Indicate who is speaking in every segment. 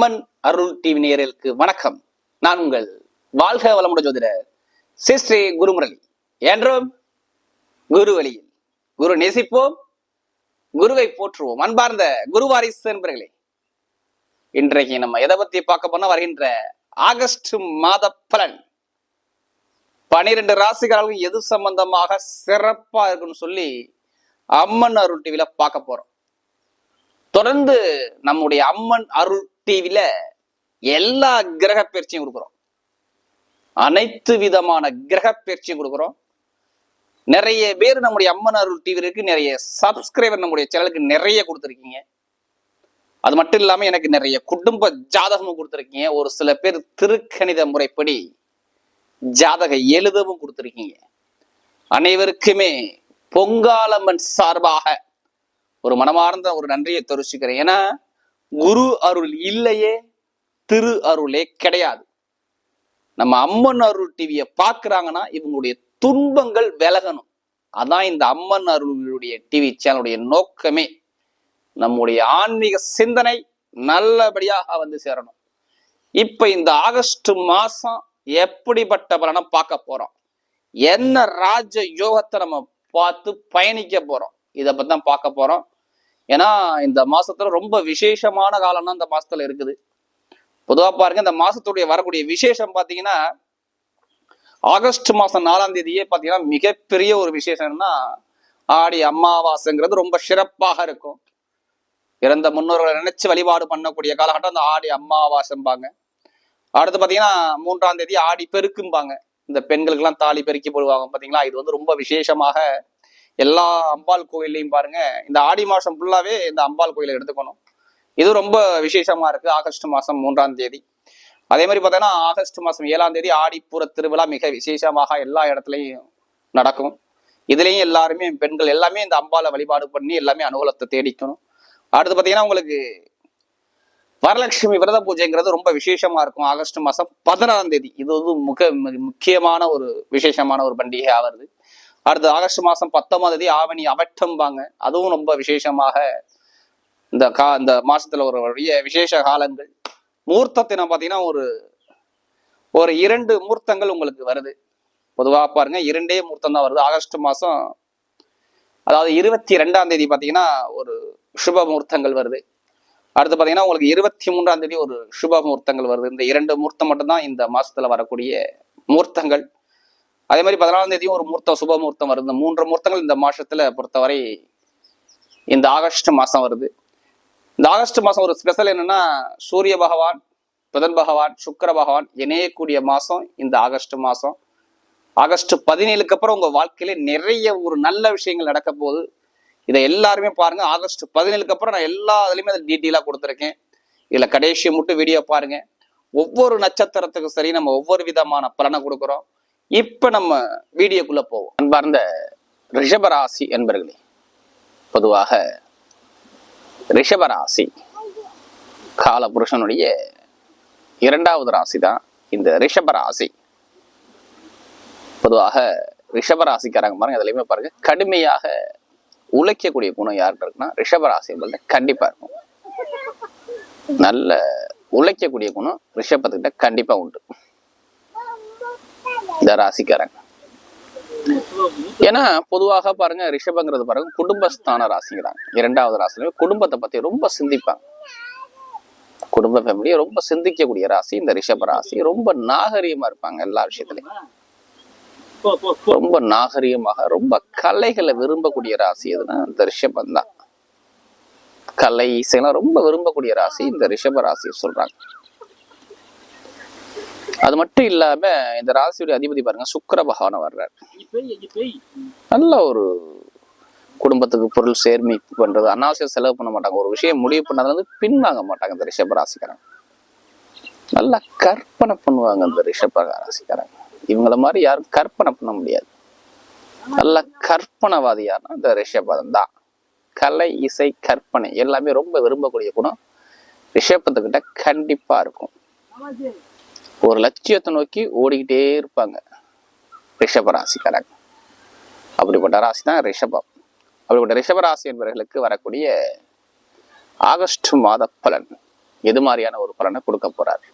Speaker 1: அம்மன் அருள் TV நேயர்களுக்கு வணக்கம். நான் உங்கள் வாழ்க வளமுட ஜோதிடர் சிஸ்ரீ குருமுரளி. என்றும் குரு வழியில். குரு நேசிப்போம் குருவை போற்றுவோம். அன்பார்ந்த குருவாரிசு என்பர்களே இன்றைக்கு நம்ம எதை பத்தி பார்க்க போனா வருகின்ற ஆகஸ்ட் மாத பலன். பனிரெண்டு ராசிக்காரர்களும் எது சம்பந்தமாக சிறப்பா இருக்குன்னு சொல்லி அம்மன் அருள் டிவில பார்க்க போறோம். தொடர்ந்து நம்முடைய அம்மன் அருள் டிவில எல்லா கிரக பயிற்சியும் கொடுக்குறோம். அனைத்து விதமான கிரக பயிற்சியும் கொடுக்குறோம். நிறைய பேர் நம்முடைய அம்மன் அருள் டிவிக்கு நிறைய சப்ஸ்கிரைபர் நம்முடைய சேனலுக்கு நிறைய கொடுத்துருக்கீங்க. அது மட்டும் இல்லாம எனக்கு நிறைய குடும்ப ஜாதகமும் கொடுத்துருக்கீங்க. ஒரு சில பேர் திருக்கணித முறைப்படி ஜாதக எழுதவும் கொடுத்துருக்கீங்க. அனைவருக்குமே பொங்காலம்மன் சார்பாக ஒரு மனமார்ந்த ஒரு நன்றியை தெரிவிச்சுக்கிறேன். ஏன்னா குரு அருள் இல்லையே திரு அருளே கிடையாது. நம்ம அம்மன் அருள் டிவியை பார்க்குறாங்கன்னா இவங்களுடைய துன்பங்கள் விலகணும். அதான் இந்த அம்மன் அருளுடைய டிவி சேனலுடைய நோக்கமே. நம்முடைய ஆன்மீக சிந்தனை நல்லபடியாக வந்து சேரணும். இப்ப இந்த ஆகஸ்ட் மாசம் எப்படிப்பட்ட பலனை பார்க்க போறோம்? என்ன ராஜ யோகத்தை நம்ம பார்த்து பயணிக்க போறோம்? இதை பத்தி தான் பார்க்க போறோம். ஏன்னா இந்த மாசத்துல ரொம்ப விசேஷமான காலம்னா இந்த மாசத்துல இருக்குது. பொதுவா பாருங்க இந்த மாசத்துடைய வரக்கூடிய விசேஷம் பாத்தீங்கன்னா ஆகஸ்ட் மாசம் நாலாம் தேதியே பாத்தீங்கன்னா மிகப்பெரிய ஒரு விசேஷம்னா ஆடி அமாவாசைங்கிறது ரொம்ப சிறப்பாக இருக்கும். இறந்த முன்னோர்களை நினைச்சு வழிபாடு பண்ணக்கூடிய காலகட்டம் அந்த ஆடி அமாவாசைம்பாங்க. அடுத்து பாத்தீங்கன்னா மூன்றாம் தேதி ஆடி பெருக்கும்பாங்க. இந்த பெண்களுக்கெல்லாம் தாலி பெருக்கி போடுவாங்க பாத்தீங்களா? இது வந்து ரொம்ப விசேஷமாக எல்லா அம்பாள் கோயில்லையும் பாருங்க இந்த ஆடி மாசம் ஃபுல்லாவே இந்த அம்பாள் கோயிலை எடுத்துக்கணும். இது ரொம்ப விசேஷமா இருக்கு ஆகஸ்ட் மாசம் மூன்றாம் தேதி. அதே மாதிரி பார்த்தோன்னா ஆகஸ்ட் மாசம் ஏழாம் தேதி ஆடிப்புற திருவிழா மிக விசேஷமாக எல்லா இடத்துலையும் நடக்கும். இதுலேயும் எல்லாருமே பெண்கள் எல்லாமே இந்த அம்பாளை வழிபாடு பண்ணி எல்லாமே அனுகூலத்தை தேடிக்கணும். அடுத்து பார்த்தீங்கன்னா உங்களுக்கு வரலட்சுமி விரத பூஜைங்கிறது ரொம்ப விசேஷமா இருக்கும் ஆகஸ்ட் மாசம் பதினாறாம் தேதி. இது வந்து முக முக்கியமான ஒரு விசேஷமான ஒரு பண்டிகை ஆகிறது அடுத்து ஆகஸ்ட் மாதம் பத்தொன்பதாம் தேதி ஆவணி அவட்டம்பாங்க. அதுவும் ரொம்ப விசேஷமாக இந்த கா இந்த மாசத்துல ஒரு வழிய விசேஷ காலங்கள். மூர்த்தத்தின பார்த்தீங்கன்னா ஒரு ஒரு இரண்டு மூர்த்தங்கள் உங்களுக்கு வருது. பொதுவாக பாருங்க இரண்டே மூர்த்தம் தான் வருது. ஆகஸ்ட் மாதம் அதாவது இருபத்தி ரெண்டாம் தேதி பார்த்தீங்கன்னா ஒரு சுப முகூர்த்தங்கள் வருது. அடுத்து பார்த்தீங்கன்னா உங்களுக்கு இருபத்தி மூன்றாம் தேதி ஒரு சுப முகூர்த்தங்கள் வருது. இந்த இரண்டு முகூர்த்தம் மட்டும்தான் இந்த மாசத்துல வரக்கூடிய முகூர்த்தங்கள் அதே மாதிரி பதினாலாம் தேதியும் ஒரு முகூர்த்தம் சுப முகூர்த்தம் வருது. மூன்று முகூர்த்தங்கள் இந்த மாசத்துல பொறுத்தவரை இந்த ஆகஸ்ட் மாசம் வருது. இந்த ஆகஸ்ட் மாசம் ஒரு ஸ்பெஷல் என்னன்னா சூரிய பகவான் புதன் பகவான் சுக்கர பகவான் இணையக்கூடிய மாசம் இந்த ஆகஸ்ட் மாசம். ஆகஸ்ட் பதினேழுக்கு அப்புறம் உங்க வாழ்க்கையில நிறைய ஒரு நல்ல விஷயங்கள் நடக்க போகுது. இதை எல்லாருமே பாருங்க. ஆகஸ்ட் பதினேழுக்கு அப்புறம் நான் எல்லா இதுலயுமே அதை டீட்டெயிலா கொடுத்துருக்கேன். இதுல கடைசி மட்டும் வீடியோ பாருங்க. ஒவ்வொரு நட்சத்திரத்துக்கும் சரி நம்ம ஒவ்வொரு விதமான பலனை கொடுக்குறோம். இப்ப நம்ம வீடியோக்குள்ள போவோம். அன்பார்ந்த ரிஷபராசி என்பர்களே பொதுவாக ரிஷபராசி காலபுருஷனுடைய இரண்டாவது ராசி தான் இந்த ரிஷபராசி. பொதுவாக ரிஷபராசிக்காரங்க பாருங்க அதுலயுமே பாருங்க கடுமையாக உழைக்கக்கூடிய குணம் யாருக்கு இருக்குன்னா ரிஷபராசி என்பது கண்டிப்பா இருக்கும். நல்ல உழைக்கக்கூடிய குணம் ரிஷபத்துக்கிட்ட கண்டிப்பா உண்டு. இந்த ராசிக்காரங்க. ஏன்னா பொதுவாக பாருங்க ரிஷபங்கிறது பாருங்க குடும்பஸ்தான ராசிங்கிறாங்க. இரண்டாவது ராசியில குடும்பத்தை பத்தி ரொம்ப சிந்திப்பாங்க. குடும்ப ஃபேமிலியை ரொம்ப சிந்திக்கக்கூடிய ராசி இந்த ரிஷப ராசி. ரொம்ப நாகரீகமா இருப்பாங்க எல்லா விஷயத்துலயும். ரொம்ப நாகரீகமாக ரொம்ப கலைகளை விரும்பக்கூடிய ராசி எதுனா இந்த ரிஷபம் தான் கலை இசைலாம் ரொம்ப விரும்பக்கூடிய ராசி இந்த ரிஷப ராசியை சொல்றாங்க. அது மட்டும் இல்லாம இந்த ராசியுடைய அதிபதி பாருங்க சுக்கிர பகவான் வர்றாரு. நல்ல ஒரு குடும்பத்துக்கு பொருள் சேமிப்பு பண்றது அனாவசியம் செலவு பண்ண மாட்டாங்க. ஒரு விஷயம் முடிவு பண்ணதுல இருந்து பின்வாங்க மாட்டாங்க இந்த ரிஷப ராசிக்காரங்க. நல்லா கற்பனை பண்ணுவாங்க இந்த ரிஷப ராசிக்காரங்க. இவங்கள மாதிரி யாரும் கற்பனை பண்ண முடியாது. நல்ல கற்பனைவாதியானா இந்த ரிஷபம் தான். கலை இசை கற்பனை எல்லாமே ரொம்ப விரும்பக்கூடிய குணம் ரிஷபத்துக்கிட்ட கண்டிப்பா இருக்கும். ஒரு லட்சியத்தை நோக்கி ஓடிக்கிட்டே இருப்பாங்க. ரிஷப ராசிக்காரங்க அப்படிப்பட்ட ராசி தான் ரிஷபம். அப்படிப்பட்ட ரிஷப ராசி என்பவர்களுக்கு வரக்கூடிய ஆகஸ்ட் மாத பலன் எது மாதிரியான ஒரு பலனை கொடுக்க போறாரு?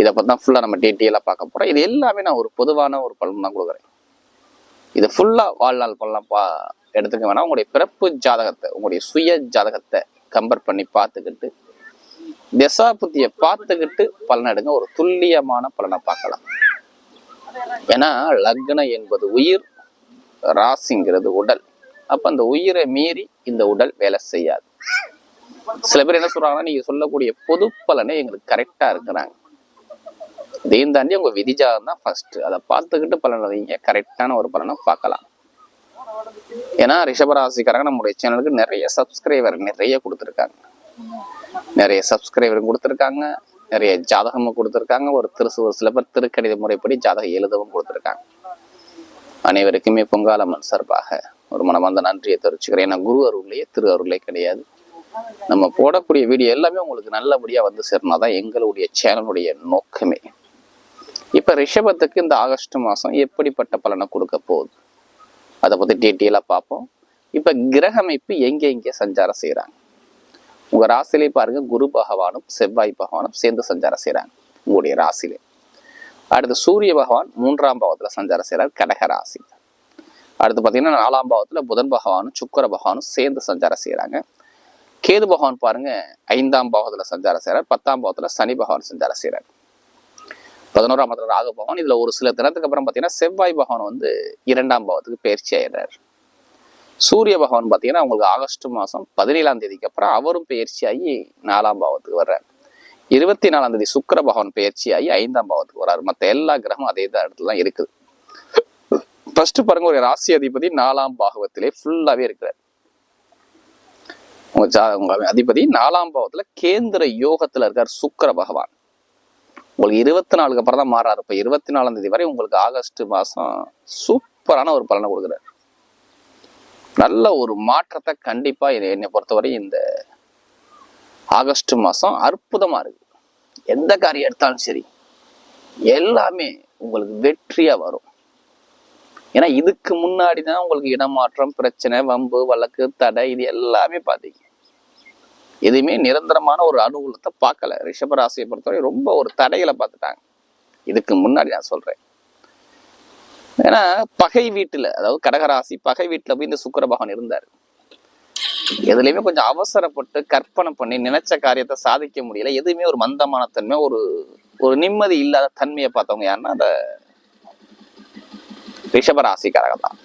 Speaker 1: இதை பற்றி தான் ஃபுல்லாக நம்ம டீட்டெயிலாக பார்க்க போகிறோம் இது எல்லாமே நான் ஒரு பொதுவான ஒரு பலன் தான் கொடுக்குறேன். இது ஃபுல்லாக வாழ்நாள் பலனாக பா எடுத்துக்க வேணாம். உங்களுடைய பிறப்பு ஜாதகத்தை உங்களுடைய சுய ஜாதகத்தை கம்பேர் பண்ணி பார்த்துக்கிட்டு திசா புத்தியை பார்த்துக்கிட்டு பலன் ஒரு துல்லியமான பலனை பார்க்கலாம். ஏன்னா லக்னம் என்பது உயிர் ராசிங்கிறது உடல். அப்ப அந்த உயிரை மீறி இந்த உடல் வேலை செய்யாது. சில பேர் என்ன சொல்றாங்கன்னா நீங்க சொல்லக்கூடிய பொது பலனே எங்களுக்கு கரெக்டா இருக்கிறாங்க. இதையும் தாண்டி உங்க விதிஜாதம் தான் ஃபர்ஸ்ட் அதை பார்த்துக்கிட்டு பலன் கரெக்டான ஒரு பலனை பார்க்கலாம். ஏன்னா ரிஷபராசிக்காரங்க நம்முடைய சேனலுக்கு நிறைய சப்ஸ்கிரைபர் நிறைய கொடுத்துருக்காங்க. நிறைய சப்ஸ்கிரைபர் கொடுத்துருக்காங்க. நிறைய ஜாதகமும் கொடுத்துருக்காங்க. ஒரு திரு ஒரு சில பேர் திருக்கணித முறைப்படி ஜாதகம் எழுதவும் கொடுத்துருக்காங்க. அனைவருக்குமே பொங்காலம்மன் சார்பாக ஒரு மனமார்ந்த நன்றியை தெரிவிச்சுக்கிறேன். ஏன்னா குரு அருள்லையே திரு அருளே கிடையாது. நம்ம போடக்கூடிய வீடியோ எல்லாமே உங்களுக்கு நல்லபடியா வந்து சேரணும் தான் எங்களுடைய சேனலுடைய நோக்கமே. இப்ப ரிஷபத்துக்கு இந்த ஆகஸ்ட் மாசம் எப்படிப்பட்ட பலனை கொடுக்க போகுது? அதை பத்தி டீட்டெயிலாக பார்ப்போம். இப்ப கிரக அமைப்பு எங்கே சஞ்சாரம் செய்யறாங்க உங்க ராசிலே பாருங்க குரு பகவானும் செவ்வாய் பகவானும் சேர்ந்து சஞ்சாரம் செய்யறாங்க உங்களுடைய ராசிலே அடுத்து சூரிய பகவான் மூன்றாம் பாவத்துல சஞ்சாரம் செய்கிறார் கடக ராசி. அடுத்து பாத்தீங்கன்னா நாலாம் பாவத்துல புதன் பகவானும் சுக்கர பகவானும் சேர்ந்து சஞ்சாரம் செய்யறாங்க கேது பகவான் பாருங்க ஐந்தாம் பாவத்துல சஞ்சாரம் செய்கிறார் பத்தாம் பாவத்துல சனி பகவான் சஞ்சாரம் செய்யறாரு பதினோராம் பாவத்தில் ராகு பகவான் இதுல ஒரு சில தினத்துக்கு அப்புறம் பாத்தீங்கன்னா செவ்வாய் பகவான் வந்து இரண்டாம் பாவத்துக்கு பயிற்சி ஆயிடுறாரு. சூரிய பகவான் பாத்தீங்கன்னா உங்களுக்கு ஆகஸ்ட் மாதம் பதினேழாம் தேதிக்கு அப்புறம் அவரும் பயிற்சியாகி நாலாம் பாவத்துக்கு வர்றாரு. இருபத்தி நாலாம் தேதி சுக்கிர பகவான் பயிற்சியாகி ஐந்தாம் பாவத்துக்கு வர்றாரு. மத்த எல்லா கிரகமும் அதே தான் இடத்துல தான் இருக்குது. ஃபர்ஸ்ட் பாருங்க ஒரு ராசி அதிபதி நாலாம் பாகவத்திலே ஃபுல்லாவே இருக்கிறார். உங்க ஜா உங்க அதிபதி நாலாம் பாவத்துல கேந்திர யோகத்துல இருக்கார் சுக்கிர பகவான். உங்களுக்கு இருபத்தி நாலுக்கு அப்புறம் தான் மாறாரு. இப்ப இருபத்தி நாலாம் தேதி வரை உங்களுக்கு ஆகஸ்ட் மாசம் சூப்பரான ஒரு பலனை கொடுக்குறாரு. நல்ல ஒரு மாற்றத்தை கண்டிப்பா என்னை என்னை பொறுத்தவரை இந்த ஆகஸ்ட் மாசம் அற்புதமா இருக்கு. எந்த காரியம் எடுத்தாலும் சரி எல்லாமே உங்களுக்கு வெற்றியா வரும். ஏன்னா இதுக்கு முன்னாடி தான் உங்களுக்கு இடமாற்றம் பிரச்சனை வம்பு வழக்கு தடை இது எல்லாமே பார்த்தீங்க. எதுவுமே நிரந்தரமான ஒரு அனுகூலத்தை பார்க்கல. ரிஷபராசியை பொறுத்தவரை ரொம்ப ஒரு தடைகளை பார்த்துட்டாங்க. இதுக்கு முன்னாடி நான் சொல்றேன். ஏன்னா பகை வீட்டுல அதாவது கடகராசி பகை வீட்டுல போய் இந்த சுக்கர பகவான் இருந்தார். எதுலையுமே கொஞ்சம் அவசரப்பட்டு கற்பனை பண்ணி நினைச்ச காரியத்தை சாதிக்க முடியல. எதுவுமே ஒரு மந்தமான தன்மை ஒரு ஒரு நிம்மதி இல்லாத தன்மையை பார்த்தவங்க யாருன்னா அந்த ரிஷபராசிக்காரங்க தான்.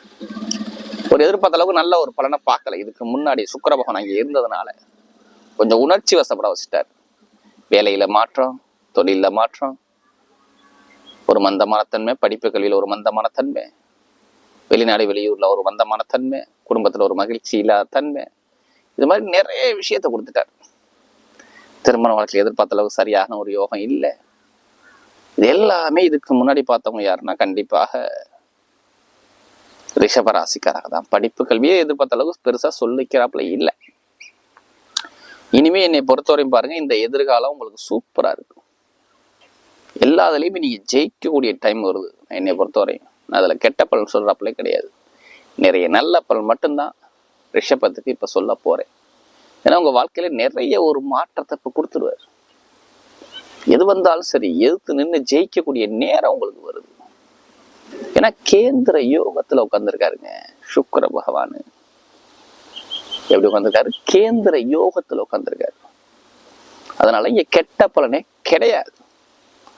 Speaker 1: ஒரு எதிர்பார்த்த அளவுக்கு நல்ல ஒரு பலனை பார்க்கல. இதுக்கு முன்னாடி சுக்கர பகவான் அங்கே இருந்ததுனால. கொஞ்சம் உணர்ச்சி வசப்பட வச்சுட்டார். வேலையில மாற்றம் தொழில மாற்றம் ஒரு மந்தமான தன்மை படிப்பு கல்வியில் ஒரு மந்தமான தன்மை வெளிநாடு வெளியூர்ல ஒரு மந்தமான தன்மை குடும்பத்துல ஒரு மகிழ்ச்சி இல்லாத தன்மை. இது மாதிரி நிறைய விஷயத்த கொடுத்துட்டார். திருமண வாழ்க்கையில் எதிர்பார்த்த அளவுக்கு சரியான ஒரு யோகம் இல்லை. இது எல்லாமே இதுக்கு முன்னாடி பார்த்தவங்க யாருன்னா கண்டிப்பாக ரிஷபராசிக்காராக தான். படிப்பு கல்வியே எதிர்பார்த்த அளவுக்கு பெருசா சொல்லிக்கிறாப்புல இல்லை. இனிமே என்னை பொறுத்தவரையும் பாருங்க இந்த எதிர்காலம் உங்களுக்கு சூப்பரா எல்லா இதுலேயுமே நீங்க ஜெயிக்கக்கூடிய டைம் வருது. என்னை பொறுத்தவரையும். நான் அதுல கெட்ட பலன் சொல்றாப்புலே கிடையாது. நிறைய நல்ல பலன் மட்டும்தான் ரிஷபத்துக்கு இப்ப சொல்ல போறேன். ஏன்னா உங்க வாழ்க்கையில நிறைய ஒரு மாற்றத்தை இப்போ கொடுத்துருவாரு. எது வந்தாலும் சரி எதிர்த்து நின்று ஜெயிக்கக்கூடிய நேரம் உங்களுக்கு வருது. ஏன்னா கேந்திர யோகத்துல உட்காந்துருக்காருங்க சுக்கர பகவான். எப்படி உட்காந்துருக்காரு கேந்திர யோகத்துல உட்காந்துருக்காரு அதனால இங்க கெட்ட பலனே கிடையாது.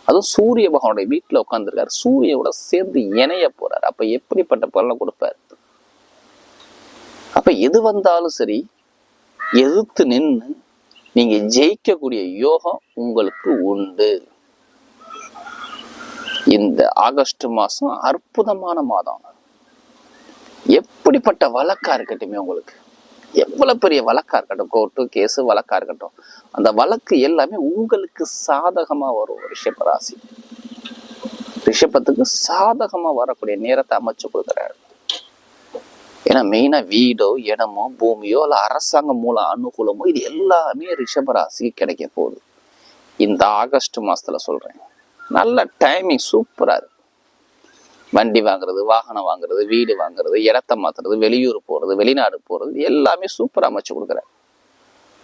Speaker 1: அதுவும் சூரிய பகவானுடைய வீட்டுல உட்காந்துருக்காரு சூரியனோட சேர்ந்து இணைய போறாரு. அப்ப எப்படிப்பட்ட பலனை கொடுப்பாரு? அப்ப எது வந்தாலும் சரி எதிர்த்து நின்று நீங்க ஜெயிக்கக்கூடிய யோகம் உங்களுக்கு உண்டு. இந்த ஆகஸ்ட் மாசம் அற்புதமான மாதம். எப்படிப்பட்ட வழக்கா இருக்கட்டுமே உங்களுக்கு? எவ்வளோ பெரிய வழக்காக இருக்கட்டும் கோர்ட்டு கேஸு வழக்காக இருக்கட்டும் அந்த வழக்கு எல்லாமே உங்களுக்கு சாதகமாக வரும் ரிஷபராசி ரிஷபத்துக்கு சாதகமாக வரக்கூடிய நேரத்தை அமைச்சு கொடுக்குறாரு. ஏன்னா மெயினாக வீடோ இடமோ பூமியோ இல்லை அரசாங்கம் மூலம் அனுகூலமோ இது எல்லாமே ரிஷபராசிக்கு கிடைக்க போகுது. இந்த ஆகஸ்ட் மாதத்தில் சொல்கிறேன் நல்ல டைமிங் சூப்பராக இருக்கு. வண்டி வாங்குறது வாகனம் வாங்குறது வீடு வாங்குறது இடத்த மாத்துறது வெளியூர் போறது வெளிநாடு போறது எல்லாமே சூப்பரா அமைச்சு கொடுக்குறாரு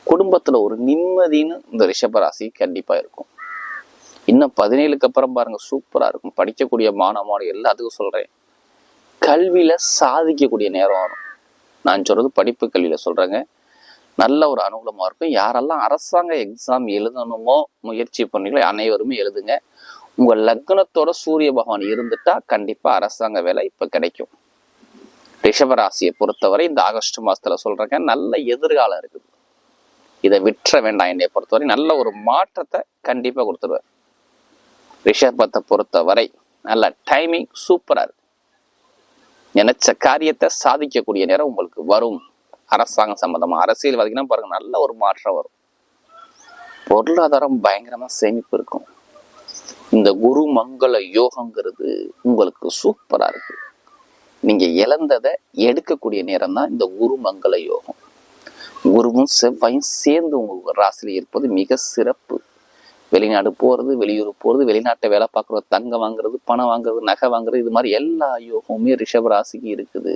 Speaker 1: குடும்பத்துல ஒரு நிம்மதின்னு இந்த ரிஷபராசி கண்டிப்பா இருக்கும். இன்னும் பதினேழுக்கு அப்புறம் பாருங்க சூப்பரா இருக்கும். படிக்கக்கூடிய மாணவ எல்லாத்துக்கும் சொல்றேன். கல்வியில சாதிக்கக்கூடிய நேரம் வரும். நான் சொல்றது படிப்பு கல்வியில சொல்றேங்க. நல்ல ஒரு அனுகூலமா இருக்கும். யாரெல்லாம் அரசாங்க எக்ஸாம் எழுதணுமோ முயற்சி பண்ணீங்களோ அனைவருமே எழுதுங்க. உங்க லக்னத்தோட சூரிய பகவான் இருந்துட்டா கண்டிப்பா அரசாங்க வேலை இப்ப கிடைக்கும். ரிஷபராசியை பொறுத்தவரை இந்த ஆகஸ்ட் மாசத்துல சொல்றேங்க நல்ல எதிர்காலம் இருக்குது. இதை விற்ற வேண்டாம் என்னை பொறுத்தவரை. நல்ல ஒரு மாற்றத்தை கண்டிப்பா கொடுத்துருவார். ரிஷபத்தை பொறுத்தவரை நல்ல டைமிங் சூப்பரா இருக்கு. நினைச்ச காரியத்தை சாதிக்கக்கூடிய நேரம் உங்களுக்கு வரும். அரசாங்கம் சம்பந்தமா அரசியல்வாதினா பாருங்க நல்ல ஒரு மாற்றம் வரும். பொருளாதாரம் பயங்கரமா சேமிப்பு இருக்கும். இந்த குரு மங்கள யோகங்கிறது உங்களுக்கு சூப்பராக இருக்கு. நீங்கள் இழந்ததை எடுக்கக்கூடிய நேரம் தான் இந்த குரு மங்கள யோகம். குருவும் செவ்வாயும் சேர்ந்து உங்கள் ராசியில் இருப்பது மிக சிறப்பு. வெளிநாடு போகிறது வெளியூர் போகிறது வெளிநாட்டை வேலை பார்க்குறது தங்கம் வாங்குறது பணம் வாங்குறது நகை வாங்குறது இது மாதிரி எல்லா யோகமுமே ரிஷப ராசிக்கு இருக்குது.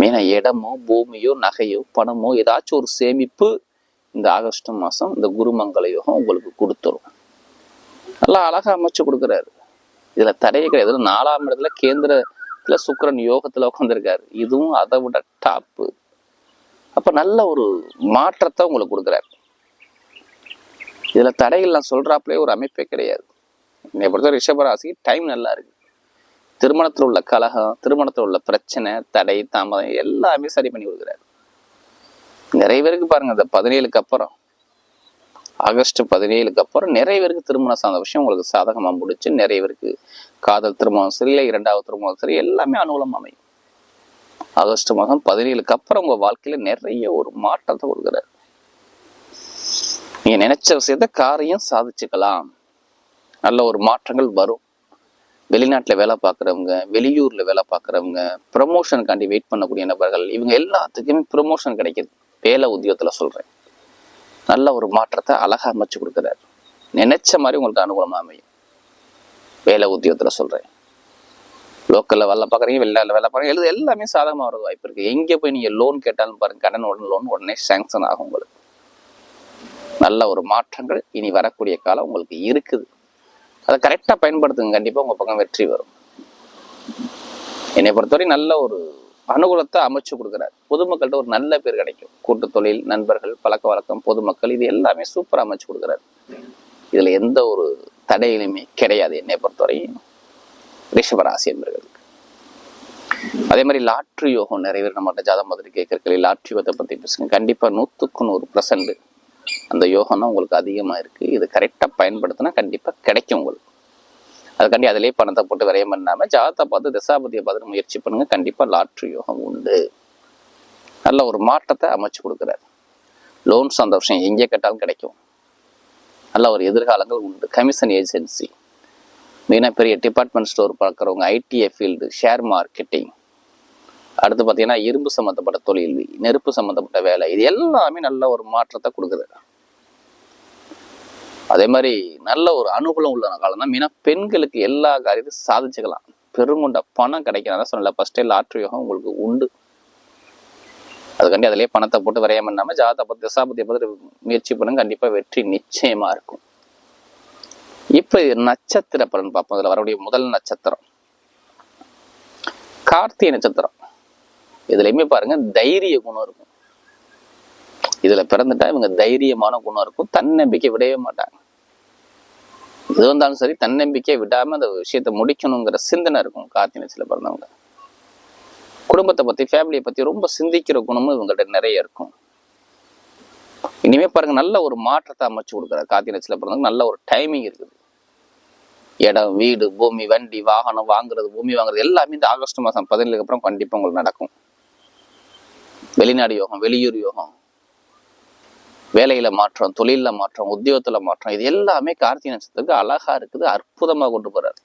Speaker 1: மெயினா இடமோ பூமியோ நகையோ பணமோ ஏதாச்சும் ஒரு சேமிப்பு இந்த ஆகஸ்ட் மாதம் இந்த குருமங்கள யோகம் உங்களுக்கு கொடுத்துரும். நல்லா அழகா அமைச்சு கொடுக்குறாரு. இதுல தடையே கிடையாது. நாலாம் இடத்துல கேந்திரத்துல சுக்கரன் யோகத்துல உட்காந்துருக்காரு இதுவும் அதை விட டாப்பு. அப்ப நல்ல ஒரு மாற்றத்தை உங்களுக்கு கொடுக்குறாரு. இதுல தடைகள் நான் சொல்றாப்புலே ஒரு அமைப்பே கிடையாது. என்னை பொறுத்த ரிஷபராசிக்கு டைம் நல்லா இருக்கு. திருமணத்தில் உள்ள கலகம் திருமணத்தில் உள்ள பிரச்சனை தடை தாமதம் எல்லாமே சரி பண்ணி கொடுக்குறாரு. நிறைய பேருக்கு பாருங்க இந்த பதினேழுக்கு அப்புறம் ஆகஸ்ட் பதினேழுக்கு அப்புறம் நிறைய பேருக்கு திருமணம் சார்ந்த விஷயம் உங்களுக்கு சாதகமாக முடிச்சு நிறைய பேருக்கு காதல் திருமணம் சரி இல்லை இரண்டாவது திருமணம் சரி எல்லாமே அனுகூலம் அமையும். ஆகஸ்ட் மாதம் பதினேழுக்கு அப்புறம் உங்கள் வாழ்க்கையில நிறைய ஒரு மாற்றத்தை கொடுக்குறாரு. நீங்கள் நினைச்ச விஷயத்த காரியம் சாதிச்சுக்கலாம். நல்ல ஒரு மாற்றங்கள் வரும். வெளிநாட்டில் வேலை பார்க்குறவங்க வெளியூரில் வேலை பார்க்குறவங்க ப்ரமோஷனுக்காண்டி வெயிட் பண்ணக்கூடிய நபர்கள் இவங்க எல்லாத்துக்குமே ப்ரமோஷன் கிடைக்கிது. வேலை உத்தியோகத்தில் சொல்கிறேன் நல்ல ஒரு மாற்றத்தை அழகாக அமைச்சு கொடுக்குறாரு. நினைச்ச மாதிரி உங்களுக்கு அனுகூலமாக அமையும். வேலை உத்தியோகத்தில் சொல்கிறேன் லோக்கலில் வேலை பார்க்குறீங்க வெளிநாட்டில் வேலை பார்க்குறீங்க எழுது எல்லாமே சாதகமாக வரது வாய்ப்பு இருக்குது எங்கே போய் நீங்கள் லோன் கேட்டாலும் பாருங்கள் கடன் உடனே லோன் உடனே சேங்ஷன் ஆகும் உங்களுக்கு. நல்ல ஒரு மாற்றங்கள் இனி வரக்கூடிய காலம் உங்களுக்கு இருக்குது. அதை கரெக்டாக பயன்படுத்துங்க. கண்டிப்பாக உங்கள் பக்கம் வெற்றி வரும். என்னை பொறுத்தவரை நல்ல ஒரு அனுகூலத்தை அமைச்சு கொடுக்குறாரு. பொதுமக்கள்கிட்ட ஒரு நல்ல பேர் கிடைக்கும். கூட்டு தொழில் நண்பர்கள் பழக்க வழக்கம் பொதுமக்கள் இது எல்லாமே சூப்பராக அமைச்சு கொடுக்குறாரு. இதில் எந்த ஒரு தடையிலுமே கிடையாது என்னை பொறுத்தவரையும் ரிஷபராசி என்பர்களுக்கு. அதே மாதிரி லாட்ரி யோகம் நிறைய பேர் நம்மகிட்ட ஜாதம் பார்த்துட்டு கேட்கறீங்க லாட்ரி யோகத்தை பற்றி பேசுங்க. கண்டிப்பாக நூற்றுக்கு நூறு பர்சன்ட் அந்த யோகம் தான் உங்களுக்கு அதிகமாக இருக்குது இது கரெக்டாக பயன்படுத்தினா கண்டிப்பாக கிடைக்கும் உங்களுக்கு. அதுக்காண்டி அதிலே பணத்தை போட்டு விரயம் பண்ணாமல் ஜாதத்தை பார்த்து திசாபதியை பார்த்து முயற்சி பண்ணுங்க. கண்டிப்பாக லாட்ரி யோகம் உண்டு. நல்ல ஒரு மாற்றத்தை அமைச்சு கொடுக்குறாரு. லோன் சந்தோஷம் எங்கே கேட்டாலும் கிடைக்கும். நல்ல ஒரு எதிர்காலங்கள் உண்டு. கமிஷன் ஏஜென்சி மெயினாக பெரிய டிபார்ட்மெண்ட் ஸ்டோர் பார்க்குறவங்க ஐடிஐ ஃபீல்டு ஷேர் மார்க்கெட்டிங் அடுத்து பார்த்தீங்கன்னா இரும்பு சம்மந்தப்பட்ட தொழில் நெருப்பு சம்மந்தப்பட்ட வேலை. இது எல்லாமே நல்ல ஒரு மாற்றத்தை கொடுக்குது. அதே மாதிரி நல்ல ஒரு அனுகூலம் உள்ள காலம் தான் மெயினாக பெண்களுக்கு எல்லா காரியத்தையும் சாதிச்சுக்கலாம். பெருங்குண்ட பணம் கிடைக்கிறதா சொன்னல ஃபர்ஸ்டே லாட்ரி யோகம் உங்களுக்கு உண்டு. அதுக்காண்டி அதிலே பணத்தை போட்டு வரையாம இல்லாமல் ஜாதா பத்தி திசாபத்தியை பார்த்து முயற்சி பண்ணுங்க. கண்டிப்பா வெற்றி நிச்சயமா இருக்கும். இப்ப இது நட்சத்திர பலன் பார்ப்போம். அதில் வரக்கூடிய முதல் நட்சத்திரம். கார்த்திகை நட்சத்திரம். இதுலயுமே பாருங்க தைரிய குணம் இருக்கும். இதுல பிறந்துட்டா இவங்க தைரியமான குணம் இருக்கும். தன்னம்பிக்கை விடவே மாட்டாங்க. எது வந்தாலும் சரி தன்னம்பிக்கையை விடாம அந்த விஷயத்தை முடிக்கணுங்கிற சிந்தனை இருக்கும் கார்த்தினச்சில பிறந்தவங்க. குடும்பத்தை பத்தி ஃபேமிலியை பத்தி ரொம்ப சிந்திக்கிற குணமும் இவங்கள்ட்ட நிறைய இருக்கும். இனிமே பாருங்க நல்ல ஒரு மாற்றத்தை அமைச்சு கொடுக்குறாரு கார்த்தினச்சில பிறந்தவங்க நல்ல ஒரு டைமிங் இருக்குது. இடம் வீடு பூமி வண்டி வாகனம் வாங்குறது பூமி வாங்குறது எல்லாமே இந்த ஆகஸ்ட் மாதம் பதினேழுக்கு அப்புறம் கண்டிப்பாக உங்களுக்கு நடக்கும். வெளிநாடு யோகம் வெளியூர் யோகம் வேலையில மாற்றம் தொழில மாற்றம் உத்தியோகத்துல மாற்றம் இது எல்லாமே கார்த்திகை நட்சத்திரத்துக்கு அழகா இருக்குது அற்புதமா கொண்டு போறாரு.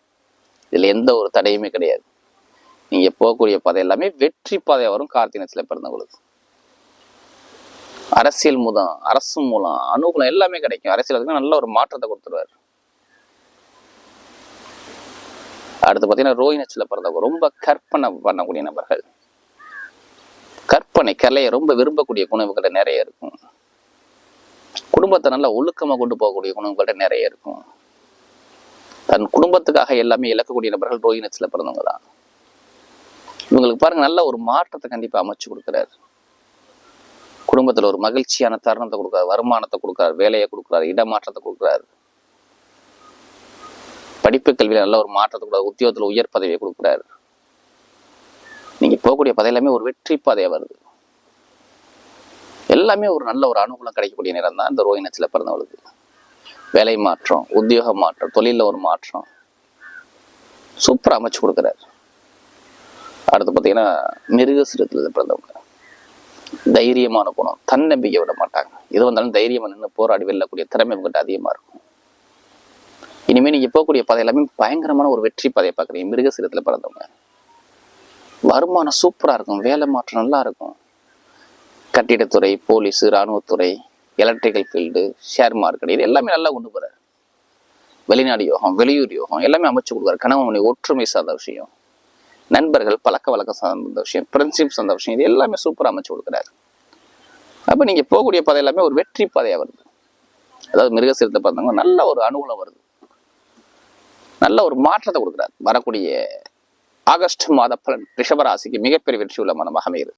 Speaker 1: இதுல எந்த ஒரு தடையுமே கிடையாது. நீங்க போகக்கூடிய பாதை எல்லாமே வெற்றி பாதையா வரும் கார்த்திகை நட்சத்திரம் பிறந்தவங்களுக்கு அரசியல் மூலம் அரசு மூலம் அனுகூலம் எல்லாமே கிடைக்கும். அரசியல் நல்ல ஒரு மாற்றத்தை கொடுத்துருவாரு. அடுத்து பார்த்தீங்கன்னா ரோஹி நட்சத்திரம் பிறந்தவங்க ரொம்ப கற்பனை பண்ணக்கூடிய நபர்கள். கற்பனை கலையை ரொம்ப விரும்பக்கூடிய குணவுகளை நிறைய இருக்கும். குடும்பத்தை நல்லா ஒழுக்கமா கொண்டு போகக்கூடிய குணங்கள்கிட்ட நிறைய இருக்கும். தன் குடும்பத்துக்காக எல்லாமே இழக்கக்கூடிய நபர்கள் ரோஹினத்தில் பிறந்தவங்க தான். இவங்களுக்கு பாருங்க நல்ல ஒரு மாற்றத்தை கண்டிப்பா அமைச்சு கொடுக்குறாரு. குடும்பத்துல ஒரு மகிழ்ச்சியான தருணத்தை கொடுக்குறாரு வருமானத்தை கொடுக்குறாரு வேலையை கொடுக்குறாரு இடமாற்றத்தை கொடுக்குறாரு. படிப்பு கல்வியில் நல்ல ஒரு மாற்றத்தை கொடுக்குறாரு உத்தியோகத்துல உயர் பதவியை கொடுக்குறாரு. நீங்க போகக்கூடிய பதவி எல்லாமே ஒரு வெற்றி பாதையாக வருது. எல்லாமே ஒரு நல்ல ஒரு அனுகூலம் கிடைக்கக்கூடிய நேரம் தான் இந்த ரோஹினத்தில் பிறந்தவளுக்கு. வேலை மாற்றம் உத்தியோக மாற்றம் தொழிலில் ஒரு மாற்றம். சூப்பராக அமைச்சு கொடுக்குறாரு. அடுத்து பார்த்தீங்கன்னா மிருகசிரத்தில் பிறந்தவங்க. தைரியமான குணம். தன்னம்பிக்கை விட மாட்டாங்க. எது வந்தாலும் தைரியமா நின்று போராடி வெல்லக்கூடிய திறமை உங்கள்கிட்ட அதிகமாக இருக்கும். இனிமேல் நீங்கள் போகக்கூடிய பாதை எல்லாமே பயங்கரமான ஒரு வெற்றி பாதையை பார்க்குறீங்க. மிருகசிரத்தில் பிறந்தவங்க. வருமானம் சூப்பராக இருக்கும். வேலை மாற்றம் நல்லா இருக்கும். கட்டிடத்துறை போலீஸ் இராணுவத்துறை எலக்ட்ரிக்கல் ஃபீல்டு ஷேர் மார்க்கெட் இது எல்லாமே நல்லா கொண்டு போகிறார் வெளிநாடு யோகம் வெளியூர் யோகம் எல்லாமே அமைச்சு கொடுக்குறாரு. கணவன் ஒற்றுமை சார்ந்த விஷயம். நண்பர்கள் பழக்க வழக்கம் சார்ந்த விஷயம் ஃப்ரெண்ட்ஷிப் சார்ந்த விஷயம் இது எல்லாமே சூப்பராக அமைச்சு கொடுக்குறாரு. அப்போ நீங்கள் போகக்கூடிய பாதை எல்லாமே ஒரு வெற்றி பாதையாக வருது. அதாவது மிருகசீரத்தை பார்த்தவங்க நல்ல ஒரு அனுகூலம் வருது. நல்ல ஒரு மாற்றத்தை கொடுக்குறாரு. வரக்கூடிய ஆகஸ்ட் மாத பலன் ரிஷபராசிக்கு மிகப்பெரிய வெற்றி உள்ள மனமாக அமைகிறது